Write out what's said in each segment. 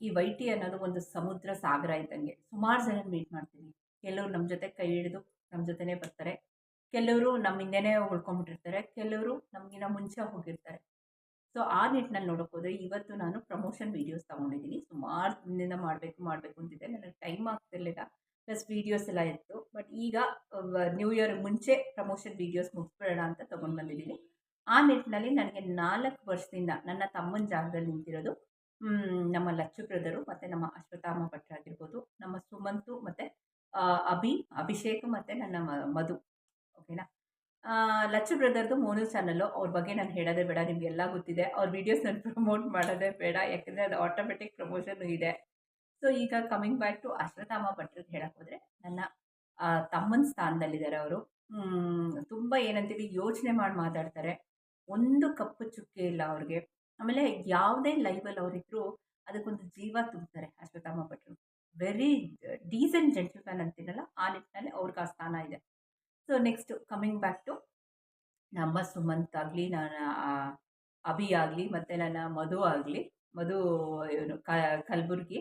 ಈ ವೈಟಿ ಅನ್ನೋದು ಒಂದು ಸಮುದ್ರ ಸಾಗರ ಇದ್ದಂಗೆ. ಸುಮಾರು ಜನ ಮೀಟ್ ಮಾಡ್ತೀನಿ ಕೆಲವರು ನಮ್ಮ ಜೊತೆ ಕೈ ಹಿಡಿದು ನಮ್ಮ ಜೊತೆನೇ ಬರ್ತಾರೆ. ಕೆಲವರು ನಮ್ಮ ಹಿಂದೆನೇ ಉಳ್ಕೊಂಬಿಟ್ಟಿರ್ತಾರೆ. ಕೆಲವರು ನಮಗಿನ್ನ ಮುಂಚೆ ಹೋಗಿರ್ತಾರೆ. ಸೊ, ಆ ನಿಟ್ಟಿನಲ್ಲಿ ನೋಡೋಕ್ಕೋದ್ರೆ ಇವತ್ತು ನಾನು ಪ್ರಮೋಷನ್ ವೀಡಿಯೋಸ್ ತೊಗೊಂಡಿದ್ದೀನಿ. ಸುಮಾರು ದಿನದಿಂದ ಮಾಡಬೇಕು ಮಾಡಬೇಕು ಅಂತಿದ್ದೆ. ನನಗೆ ಟೈಮ್ ಆಗ್ತಿರ್ಲಿಲ್ಲ. ಪ್ಲಸ್ ವೀಡಿಯೋಸ್ ಎಲ್ಲ ಇತ್ತು. ಬಟ್ ಈಗ ನ್ಯೂ ಇಯರ್ ಮುಂಚೆ ಪ್ರಮೋಷನ್ ವೀಡಿಯೋಸ್ ಮುಗಿಸ್ಬಿಡೋಣ ಅಂತ ತೊಗೊಂಡು ಬಂದಿದ್ದೀನಿ. ಆ ನಿಟ್ಟಿನಲ್ಲಿ ನನಗೆ ನಾಲ್ಕು ವರ್ಷದಿಂದ ನನ್ನ ತಮ್ಮನ ಜಾಗದಲ್ಲಿ ನಿಂತಿರೋದು ನಮ್ಮ ಲಚ್ಚು ಬ್ರದರು ಮತ್ತು ನಮ್ಮ ಅಶ್ವತ್ಥಾಮ ಭಟ್ ಆಗಿರ್ಬೋದು, ನಮ್ಮ ಸುಮಂತು ಮತ್ತು ಅಭಿ, ಅಭಿಷೇಕ್ ಮತ್ತು ನನ್ನ ಮಧು. ಓಕೆನಾ ಲಚ್ಚು ಬ್ರದರ್ದು ಮೋನು ಚಾನಲ್ಲು ಅವ್ರ ಬಗ್ಗೆ ನಾನು ಹೇಳೋದೇ ಬೇಡ, ನಿಮಗೆಲ್ಲ ಗೊತ್ತಿದೆ. ಅವ್ರ ವೀಡಿಯೋಸ್ ನಾನು ಪ್ರಮೋಟ್ ಮಾಡೋದೇ ಬೇಡ, ಯಾಕೆಂದರೆ ಅದು ಆಟೋಮೆಟಿಕ್ ಪ್ರಮೋಷನ್ ಇದೆ. ಸೊ ಈಗ ಕಮಿಂಗ್ ಬ್ಯಾಕ್ ಟು ಅಶ್ವತ್ಥಾಮ ಭಟ್ರಿಗೆ ಹೇಳಕ್ಕೆ ಹೋದರೆ, ನನ್ನ ತಮ್ಮನ ಸ್ಥಾನದಲ್ಲಿದ್ದಾರೆ ಅವರು. ತುಂಬ ಏನಂತೀವಿ ಯೋಚನೆ ಮಾಡಿ ಮಾತಾಡ್ತಾರೆ. ಒಂದು ಕಪ್ಪು ಚುಕ್ಕೆ ಇಲ್ಲ ಅವ್ರಿಗೆ. ಆಮೇಲೆ ಯಾವುದೇ ಲೈವಲ್ಲಿ ಅವರಿದ್ರು ಅದಕ್ಕೊಂದು ಜೀವ ತುಂಬ್ತಾರೆ ಅಶ್ವತ್ಥಾಮ ಭಟ್ರು. ವೆರಿ ಡೀಸೆಂಟ್ ಜೆಂಟಲ್ಮ್ಯಾನ್ ಅಂತೀನಲ್ಲ, ಆ ನಿಟ್ಟಿನಲ್ಲಿ ಅವ್ರಿಗೆ ಆ ಸ್ಥಾನ ಇದೆ. So next coming back to ನಮ್ಮ ಸುಮಂತ್ ಆಗಲಿ, ನನ್ನ ಅಭಿ ಆಗಲಿ, ಮತ್ತು ನನ್ನ ಮಧು ಆಗಲಿ, ಮಧು ಇವನು ಕಲಬುರ್ಗಿ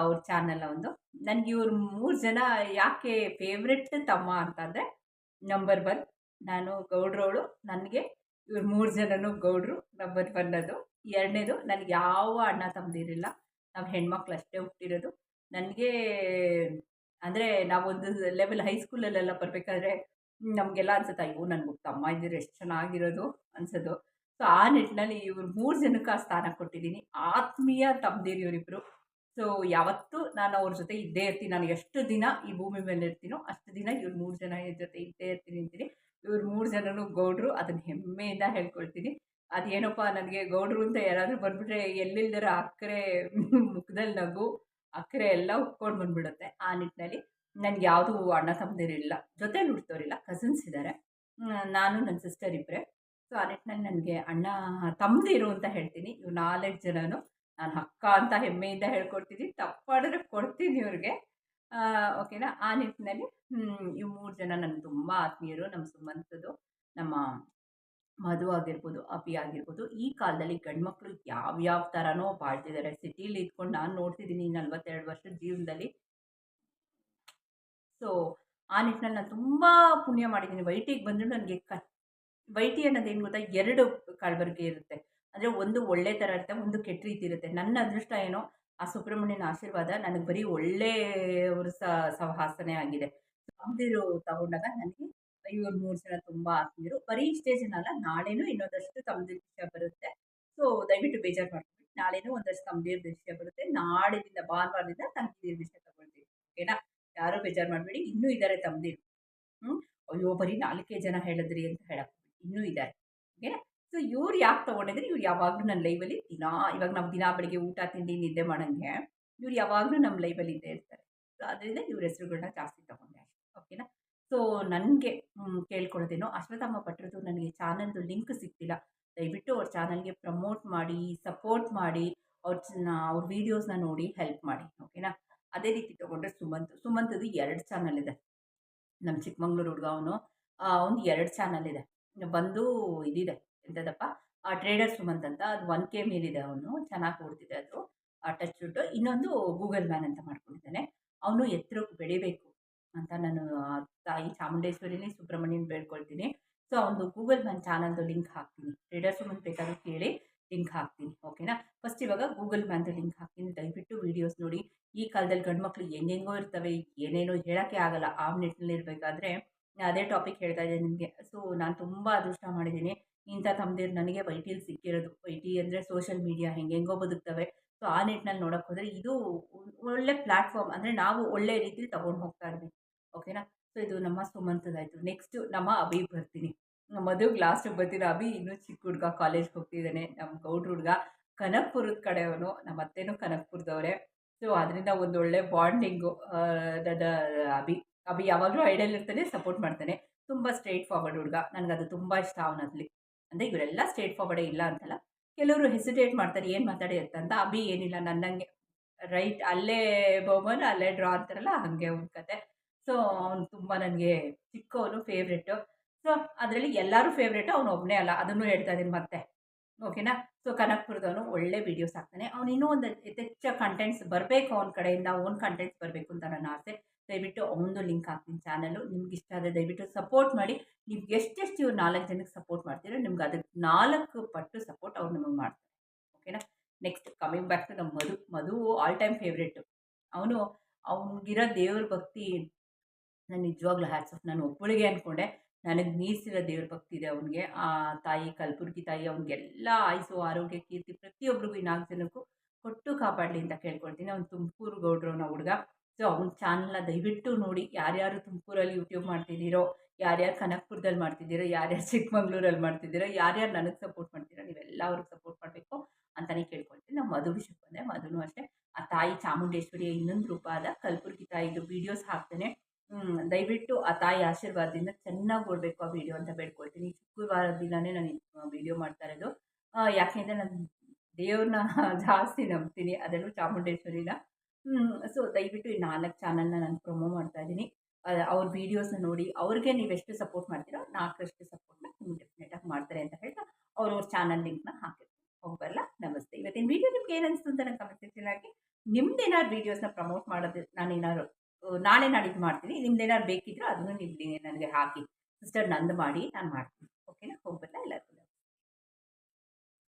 ಅವ್ರ ಚಾನಲ್ ಒಂದು. ನನಗೆ ಇವ್ರು ಮೂರು ಜನ ಯಾಕೆ ಫೇವ್ರೆಟ್ ತಮ್ಮ ಅಂತಂದರೆ ನಂಬರ್ ಒನ್ ನಾನು ಗೌಡ್ರವಳು ನನಗೆ ಇವ್ರು ಮೂರು ಜನನೂ ಗೌಡ್ರು, ನಂಬರ್ ಒನ್ ಅದು ಎರಡನೇದು, ನನಗೆ ಯಾವ ಅಣ್ಣ ತಮ್ಮದಿರಿಲ್ಲ ನಾವು ಹೆಣ್ಮಕ್ಳು ಅಷ್ಟೇ ಹುಟ್ಟಿರೋದು. ನನಗೆ, ಅಂದರೆ ನಾವೊಂದು ಲೆವೆಲ್ ಹೈಸ್ಕೂಲಲ್ಲೆಲ್ಲ ಬರಬೇಕಾದ್ರೆ ನಮಗೆಲ್ಲ ಅನ್ಸುತ್ತೆ, ಅಯ್ಯೋ ನನಗೆ ತಮ್ಮ ಇದ್ದರೆ ಎಷ್ಟು ಚೆನ್ನಾಗಿರೋದು, ಅನ್ಸೋದು. ಸೊ ಆ ನಿಟ್ಟಿನಲ್ಲಿ ಇವ್ರು ಮೂರು ಜನಕ್ಕೆ ಆ ಸ್ಥಾನ ಕೊಟ್ಟಿದ್ದೀನಿ ಆತ್ಮೀಯ ತಮ್ಮದಿರಿ ಇವರಿಬ್ಬರು ಸೊ ಯಾವತ್ತೂ ನಾನು ಅವ್ರ ಜೊತೆ ಇದ್ದೇ ಇರ್ತೀನಿ. ನಾನು ಎಷ್ಟು ದಿನ ಈ ಭೂಮಿ ಮೇಲೆ ಇರ್ತೀನೋ ಅಷ್ಟು ದಿನ ಇವ್ರು ಮೂರು ಜನ ಜೊತೆ ಇದ್ದೇ ಇರ್ತೀನಿ ಅಂತೀನಿ. ಇವ್ರು ಮೂರು ಜನರು ಗೌಡ್ರು ಅದನ್ನು ಹೆಮ್ಮೆಯಿಂದ ಹೇಳ್ಕೊಳ್ತೀನಿ. ಅದೇನಪ್ಪ ನನಗೆ ಗೌಡ್ರು ಅಂತ ಯಾರಾದರೂ ಬಂದ್ಬಿಟ್ರೆ ಎಲ್ಲಿಲ್ದರ ಅಕ್ಕರೆ ಮುಖದಲ್ಲಿ ನಗು, ಅಕ್ಕರೆ ಎಲ್ಲ ಉಕ್ಕೊಂಡು ಬಂದ್ಬಿಡುತ್ತೆ ಆ ನಿಟ್ಟಿನಲ್ಲಿ ನನಗೆ ಯಾವುದೂ ಅಣ್ಣ ತಮ್ಮದಿರಿಲ್ಲ ಜೊತೆ ಹುಡ್ತವ್ರಿಲ್ಲ ಕಸಿನ್ಸ್ ಇದ್ದಾರೆ ನಾನು ನನ್ನ ಸಿಸ್ಟರ್ ಇಬ್ಬರೇ ಸೊ ಆ ನಿಟ್ಟಿನಲ್ಲಿ ನನಗೆ ಅಣ್ಣ ತಮ್ಮದಿರು ಅಂತ ಹೇಳ್ತೀನಿ. ಇವ್ರು ನಾಲ್ಕು ಜನನು. ನಾನು ಅಕ್ಕ ಅಂತ ಹೆಮ್ಮೆಯಿಂದ ಹೇಳ್ಕೊಡ್ತೀನಿ. ತಪ್ಪಾಡಿದ್ರೆ ಕೊಡ್ತೀನಿ ಇವ್ರಿಗೆ. ಓಕೆನಾ? ಆ ನಿಟ್ಟಿನಲ್ಲಿ ಈ ಮೂರು ಜನ ನನ್ನ ತುಂಬ ಆತ್ಮೀಯರು ನಮ್ಮ ಸುಮಂತದ್ದು ನಮ್ಮ ಮಧು ಆಗಿರ್ಬೋದು, ಅಪಿ ಆಗಿರ್ಬೋದು, ಈ ಕಾಲದಲ್ಲಿ ಗಂಡ್ಮಕ್ಳು ಯಾವ್ಯಾವ ಥರನೋ ಬಾಳ್ತಿದ್ದಾರೆ ಸಿಟೀಲಿ ಇದ್ಕೊಂಡು ನಾನು ನೋಡ್ತಿದ್ದೀನಿ ನಲ್ವತ್ತೆರಡು ವರ್ಷದ ಜೀವನದಲ್ಲಿ. ಸೊ ಆ ನಿಟ್ಟಿನಲ್ಲಿ ನಾನು ತುಂಬ ಪುಣ್ಯ ಮಾಡಿದ್ದೀನಿ ವೈಟಿಗೆ ಬಂದರೂ ನನಗೆ ಕ, ವೈಟಿ ಏನು ಗೊತ್ತಾ? ಎರಡು ಕಲಬೆರಕೆ ಇರುತ್ತೆ. ಅಂದರೆ ಒಂದು ಒಳ್ಳೆ ಥರ ಇರುತ್ತೆ, ಒಂದು ಕೆಟ್ಟ ರೀತಿ ಇರುತ್ತೆ. ನನ್ನ ಅದೃಷ್ಟ ಏನೋ ಆ ಸುಬ್ರಹ್ಮಣ್ಯನ ಆಶೀರ್ವಾದ ನನಗೆ ಬರೀ ಒಳ್ಳೆಯವರು ಸಹವಾಸನೆ ಆಗಿದೆ. ತಮ್ಮದಿರು ತಗೊಂಡಾಗ ನನಗೆ ಇವ್ರು ಮೂರು ಜನ ತುಂಬ ಆತ್ಮೀಯರು. ಬರೀ ಇಷ್ಟೇ ಜನ ಅಲ್ಲ, ನಾಳೆನೂ ಇನ್ನೊಂದಷ್ಟು ತಮ್ಮದಿರ ವಿಷಯ ಬರುತ್ತೆ. ಸೊ ದಯವಿಟ್ಟು ಬೇಜಾರು ಮಾಡ್ಕೊಂಡು ನಾಳೆನೂ ಒಂದಷ್ಟು ತಮ್ಮದಿರ ವಿಷಯ ಬರುತ್ತೆ. ನಾಳೆದಿಂದ ಭಾನುವಾರದಿಂದ ತಮ್ಮದಿರ ವಿಷಯ ತಗೊಳ್ತೀವಿ ಓಕೆನಾ? ಯಾರೂ ಬೇಜಾರು ಮಾಡಬೇಡಿ. ಇನ್ನೂ ಇದ್ದಾರೆ ತಮ್ಮದಿರು ಹ್ಞೂ ಅಯ್ಯೋ, ಬರೀ ನಾಲ್ಕೇ ಜನ ಹೇಳಿದ್ರಿ ಅಂತ ಹೇಳಕ್ಕೆ ಇನ್ನೂ ಇದ್ದಾರೆ ಸೊ ಇವ್ರು ಯಾಕೆ ತೊಗೊಂಡಿದ್ರೆ? ಇವ್ರು ಯಾವಾಗಲೂ ನನ್ನ ಲೈವಲ್ಲಿ ದಿನಾ, ಇವಾಗ ನಾವು ದಿನಾ ಬೆಳಿಗ್ಗೆ ಊಟ ತಿಂಡಿ ನಿದ್ದೆ ಮಾಡೋಂಗೆ, ಇವ್ರು ಯಾವಾಗಲೂ ನಮ್ಮ ಲೈವಲ್ಲಿ ಇದ್ದೇ ಇರ್ತಾರೆ. ಸೊ ಅದರಿಂದ ಇವ್ರ ಹೆಸರುಗಳನ್ನ ಜಾಸ್ತಿ ತೊಗೊಂಡೆ ಓಕೆನಾ ಸೊ ನನಗೆ ಕೇಳ್ಕೊಳ್ಳೋದೇನೋ, ಅಶ್ವತ್ಥಾಮ ಭಟ್ರದ್ದು ನನಗೆ ಚಾನಲ್ದು ಲಿಂಕ್ ಸಿಗ್ತಿಲ್ಲ. ದಯವಿಟ್ಟು ಅವ್ರ ಚಾನಲ್ಗೆ ಪ್ರಮೋಟ್ ಮಾಡಿ, ಸಪೋರ್ಟ್ ಮಾಡಿ, ಅವ್ರ ಅವ್ರ ವೀಡಿಯೋಸ್ನ ನೋಡಿ ಹೆಲ್ಪ್ ಮಾಡಿ. ಓಕೆನಾ ಅದೇ ರೀತಿ ತೊಗೊಂಡ್ರೆ ಸುಮಂತ್ ಸುಮಂತದ್ದು ಎರಡು ಚಾನಲ್ ಇದೆ. ನಮ್ಮ ಚಿಕ್ಕಮಂಗ್ಳೂರು ಹುಡುಗ ಅವನು ಒಂದು ಎರಡು ಚಾನಲ್ ಇದೆ. ಬಂದು ಇದಿದೆ. ಎಂಥದಪ್ಪ ಟ್ರೇಡರ್ ಸುಮಂತ್ ಅಂತ ಅದು ಒನ್ ಕೆ ಮೇಲಿದೆ ಅವನು, ಚೆನ್ನಾಗಿ ಓಡ್ತಿದೆ ಅದು ಟಚ್ ವುಡ್ಡು ಇನ್ನೊಂದು ಗೂಗಲ್ ಮ್ಯಾನ್ ಅಂತ ಮಾಡ್ಕೊಂಡಿದ್ದಾನೆ. ಅವನು ಎತ್ತರಕ್ಕೆ ಬೆಳಿಬೇಕು ಅಂತ ನಾನು ತಾಯಿ ಚಾಮುಂಡೇಶ್ವರಿನೇ ಸುಬ್ರಹ್ಮಣ್ಯನ ಬೇಡ್ಕೊಳ್ತೀನಿ. ಸೊ ಅವನು ಗೂಗಲ್ ಮ್ಯಾನ್ ಚಾನಲ್ದು ಲಿಂಕ್ ಹಾಕ್ತೀನಿ. ಟ್ರೇಡರ್ ಸುಮಂತ್ ಬೇಕಾದ್ರೆ ಕೇಳಿ, ಲಿಂಕ್ ಹಾಕ್ತೀನಿ, ಓಕೆನಾ? ಫಸ್ಟ್ ಇವಾಗ ಗೂಗಲ್ ಮ್ಯಾನ್ದು ಲಿಂಕ್ ಹಾಕ್ತೀನಿ. ದಯವಿಟ್ಟು ವೀಡಿಯೋಸ್ ನೋಡಿ. ಈ ಕಾಲದಲ್ಲಿ ಗಂಡು ಮಕ್ಕಳು ಹೆಂಗೆಂಗೋ ಇರ್ತವೆ, ಏನೇನೋ ಹೇಳೋಕ್ಕೆ ಆಗಲ್ಲ. ಆ ನಿಟ್ಟಿನಲ್ಲಿ ಇರಬೇಕಾದ್ರೆ ಅದೇ ಟಾಪಿಕ್ ಹೇಳ್ತಾ ಇದ್ದೀನಿ ನಿಮಗೆ. ಸೊ ನಾನು ತುಂಬ ಅದೃಷ್ಟ ಮಾಡಿದ್ದೀನಿ. ಇಂಥ ತಮ್ಮದಿರು ನನಗೆ ವೈ ಟಿಲಿ ಸಿಕ್ಕಿರೋದು. ವೈ ಟಿ ಅಂದರೆ ಸೋಷಿಯಲ್ ಮೀಡಿಯಾ ಹೆಂಗೆಂಗೋ ಬದುಕ್ತವೆ. ಸೊ ಆ ನಿಟ್ಟಿನಲ್ಲಿ ನೋಡಕ್ಕೆ ಹೋದರೆ ಇದು ಒಳ್ಳೆ ಪ್ಲ್ಯಾಟ್ಫಾರ್ಮ್ ಅಂದರೆ ನಾವು ಒಳ್ಳೆ ರೀತಿಲಿ ತೊಗೊಂಡು ಹೋಗ್ತಾ ಇದ್ವಿ ಓಕೆನಾ ಸೊ ಇದು ನಮ್ಮ ಸುಮಂತದಾಯಿತು. ನೆಕ್ಸ್ಟು ನಮ್ಮ ಅಭಿ ಬರ್ತೀನಿ. ಮದುವೆ ಲಾಸ್ಟಿಗೆ ಬರ್ತೀನಿ. ಅಭಿ ಇನ್ನೂ ಚಿಕ್ಕ ಹುಡುಗ ಕಾಲೇಜ್ಗೆ ಹೋಗ್ತಿದ್ದಾನೆ ನಮ್ಮ ಗೌಡ್ರ ಹುಡುಗ ಕನಕ್ಪುರದ ಕಡೆಯವನು. ನಮ್ಮ ಅತ್ತೆನೂ ಕನಕ್ಪುರದವರೇ. ಸೊ ಅದರಿಂದ ಒಂದು ಒಳ್ಳೆ ಬಾಂಡಿಂಗು ಅಭಿ. ಅಭಿ ಯಾವಾಗಲೂ ಐಡಿಯಲ್ ಇರ್ತಾನೆ ಸಪೋರ್ಟ್ ಮಾಡ್ತಾನೆ. ತುಂಬ ಸ್ಟ್ರೈಟ್ ಫಾರ್ವರ್ಡ್ ಹುಡುಗ. ನನಗದು ತುಂಬ ಇಷ್ಟ ಅವನಲ್ಲಿ ಅಂದರೆ ಇವರೆಲ್ಲ ಸ್ಟೇಟ್ ಫಾರ್ವರ್ಡೇ ಇಲ್ಲ ಅಂತಲ್ಲ. ಕೆಲವರು ಹೆಸಿಟೇಟ್ ಮಾಡ್ತಾರೆ, ಏನು ಮಾತಾಡಿ ಅಂತ ಅಭಿ ಏನಿಲ್ಲ, ನನ್ನಂಗೆ ರೈಟ್ ಅಲ್ಲೇ ಬಹುಮಾನ, ಅಲ್ಲೇ ಡ್ರಾ ಅಂತಾರಲ್ಲ, ಹಾಗೆ ಕತೆ. ಸೊ ಅವ್ನು ತುಂಬ ನನಗೆ ಚಿಕ್ಕವನು ಫೇವ್ರೆಟು ಸೊ ಅದರಲ್ಲಿ ಎಲ್ಲರೂ ಫೇವ್ರೇಟು ಅವನು ಒಬ್ಬನೇ ಅಲ್ಲ. ಅದನ್ನು ಹೇಳ್ತಾ ಇದ್ದೀನಿ ಮತ್ತೆ. ಓಕೆನಾ ಸೊ ಕನಕ್ಪುರದವನು ಒಳ್ಳೆ ವೀಡಿಯೋಸ್ ಹಾಕ್ತಾನೆ. ಅವ್ನು ಇನ್ನೂ ಒಂದು ಯಥೇಚ್ಛ ಕಂಟೆಂಟ್ಸ್ ಬರಬೇಕು ಅವನ ಕಡೆಯಿಂದ ಓನ್ ಕಂಟೆಂಟ್ಸ್ ಬರಬೇಕು ಅಂತ ನನ್ನ ಆಸೆ. ದಯವಿಟ್ಟು ಅವನದು ಲಿಂಕ್ ಹಾಕ್ತೀನಿ ಚಾನಲು ನಿಮ್ಗೆ ಇಷ್ಟ ಆದರೆ ದಯವಿಟ್ಟು ಸಪೋರ್ಟ್ ಮಾಡಿ. ನೀವು ಎಷ್ಟೆಷ್ಟು ಇವ್ರು ನಾಲ್ಕು ಜನಕ್ಕೆ ಸಪೋರ್ಟ್ ಮಾಡ್ತೀರೋ ನಿಮ್ಗೆ ಅದಕ್ಕೆ ನಾಲ್ಕು ಪಟ್ಟು ಸಪೋರ್ಟ್ ಅವ್ರು ನಿಮಗೆ ಮಾಡ್ತಾರೆ. ಓಕೆನಾ? ನೆಕ್ಸ್ಟ್ ಕಮಿಂಗ್ ಬ್ಯಾಕ್ ಟು ನಮ್ಮ Madhu. Madhu all time favourite ಅವನು, ಅವ್ನಿಗಿರೋ ದೇವ್ರ ಭಕ್ತಿ, ನಾನು ನಿಜವಾಗ್ಲೂ ಹ್ಯಾಟ್ಸ್ ಆಫ್ ನಾನು ಒಬ್ಬಳಿಗೆ ಅಂದ್ಕೊಂಡೆ ನನಗೆ ಮೀರಿಸಿರೋ ದೇವ್ರ ಭಕ್ತಿ ಇದೆ ಅವನಿಗೆ. ಆ ತಾಯಿ, ಕಲಬುರ್ಗಿ ತಾಯಿ, ಅವ್ನಿಗೆಲ್ಲ ಆಯುಸು ಆರೋಗ್ಯ, ಕೀರ್ತಿ ಪ್ರತಿಯೊಬ್ಬರಿಗೂ ಈ ನಾಲ್ಕು ಜನಕ್ಕೂ ಕೊಟ್ಟು ಕಾಪಾಡಲಿ ಅಂತ ಕೇಳ್ಕೊಳ್ತೀನಿ. ಅವ್ನು ತುಮಕೂರು ಗೌಡ್ರು ಅನ್ನೋ ಹುಡುಗ. ಸೊ, ಅವ್ನ ಚಾನಲ್ನ ದಯವಿಟ್ಟು ನೋಡಿ ಯಾರ್ಯಾರು ತುಮಕೂರಲ್ಲಿ ಯೂಟ್ಯೂಬ್ ಮಾಡ್ತಿದ್ದೀರೋ, ಯಾರ್ಯಾರು ಕನಕ್ಪುರದಲ್ಲಿ ಮಾಡ್ತಿದ್ದೀರೋ, ಯಾರ್ಯಾರು ಚಿಕ್ಕಮಂಗ್ಳೂರಲ್ಲಿ ಮಾಡ್ತಿದ್ದೀರೋ, ಯಾರ್ಯಾರು ನನಗೆ ಸಪೋರ್ಟ್ ಮಾಡ್ತೀರೋ, ನೀವೆಲ್ಲ ಅವ್ರಿಗೆ ಸಪೋರ್ಟ್ ಮಾಡಬೇಕು ಅಂತಲೇ ಕೇಳ್ಕೊಳ್ತೀನಿ. ನಮ್ಮ ಮಧು ವಿಷಯ ಬಂದೆ, ಮಧುನೂ ಅಷ್ಟೇ. ಆ ತಾಯಿ ಚಾಮುಂಡೇಶ್ವರಿಯ ಇನ್ನೊಂದು ರೂಪ ಆದ ಕಲ್ಬುರ್ಗಿ ತಾಯಿದು ವೀಡಿಯೋಸ್ ಹಾಕ್ತೇನೆ. ದಯವಿಟ್ಟು ಆ ತಾಯಿ ಆಶೀರ್ವಾದದಿಂದ ಚೆನ್ನಾಗಿ ಓಡಬೇಕು ಆ ವಿಡಿಯೋ ಅಂತ ಬೇಡ್ಕೊಳ್ತೀನಿ. ಶುಕ್ರವಾರ ದಿನವೇ ನಾನು ವಿಡಿಯೋ ಮಾಡ್ತಾ ಇರೋದು. ಯಾಕೆಂದರೆ ನಾನು ದೇವ್ರನ್ನ ಜಾಸ್ತಿ ನಂಬ್ತೀನಿ. ಅದರಲ್ಲೂ ಚಾಮುಂಡೇಶ್ವರಿನ. ಸೊ ದಯವಿಟ್ಟು ಈ ನಾಲ್ಕು ಚಾನಲ್ನ ನಾನು ಪ್ರೊಮೋ ಮಾಡ್ತಾ ಇದ್ದೀನಿ. ಅವ್ರ ವೀಡಿಯೋಸ್ನ ನೋಡಿ, ಅವ್ರಿಗೆ ನೀವೆಷ್ಟು ಸಪೋರ್ಟ್ ಮಾಡ್ತೀರೋ ನಾಲ್ಕರಷ್ಟು ಸಪೋರ್ಟ್ನ ನಿಮ್ಗೆ ಡೆಫಿನೆಟಾಗಿ ಮಾಡ್ತಾರೆ ಅಂತ ಹೇಳ್ತಾ ಅವ್ರವ್ರ ಚಾನಲ್ ಲಿಂಕ್ನ ಹಾಕಿರ್ತೀನಿ. ಹೋಗಲ್ಲ ನಮಸ್ತೆ. ಇವತ್ತಿನ ವೀಡಿಯೋ ನಿಮ್ಗೆ ಏನು ಅನಿಸ್ತು ಅಂತ ನಂಗೆ ಕಮೆಂಟ್ ಸೆಕ್ಷನ್ ಹಾಕಿ ನಿಮ್ದೇನಾದ್ರು ವೀಡಿಯೋಸ್ನ ಪ್ರಮೋಟ್ ಮಾಡೋದು ನಾನೇನಾದ್ರು ನಾಳೆ ನಾಡಿದ್ದು ಮಾಡ್ತೀನಿ ನಿಮ್ದೇನಾದ್ರು ಬೇಕಿದ್ರೆ ಅದನ್ನು ನಿಮ್ಗೆ ನನಗೆ ಹಾಕಿ ಸಿಸ್ಟರ್ ನಂದು ಮಾಡಿ ನಾನು ಮಾಡ್ತೀನಿ. ಓಕೆನಾ ಹೋಗ್ಬರಲ್ಲ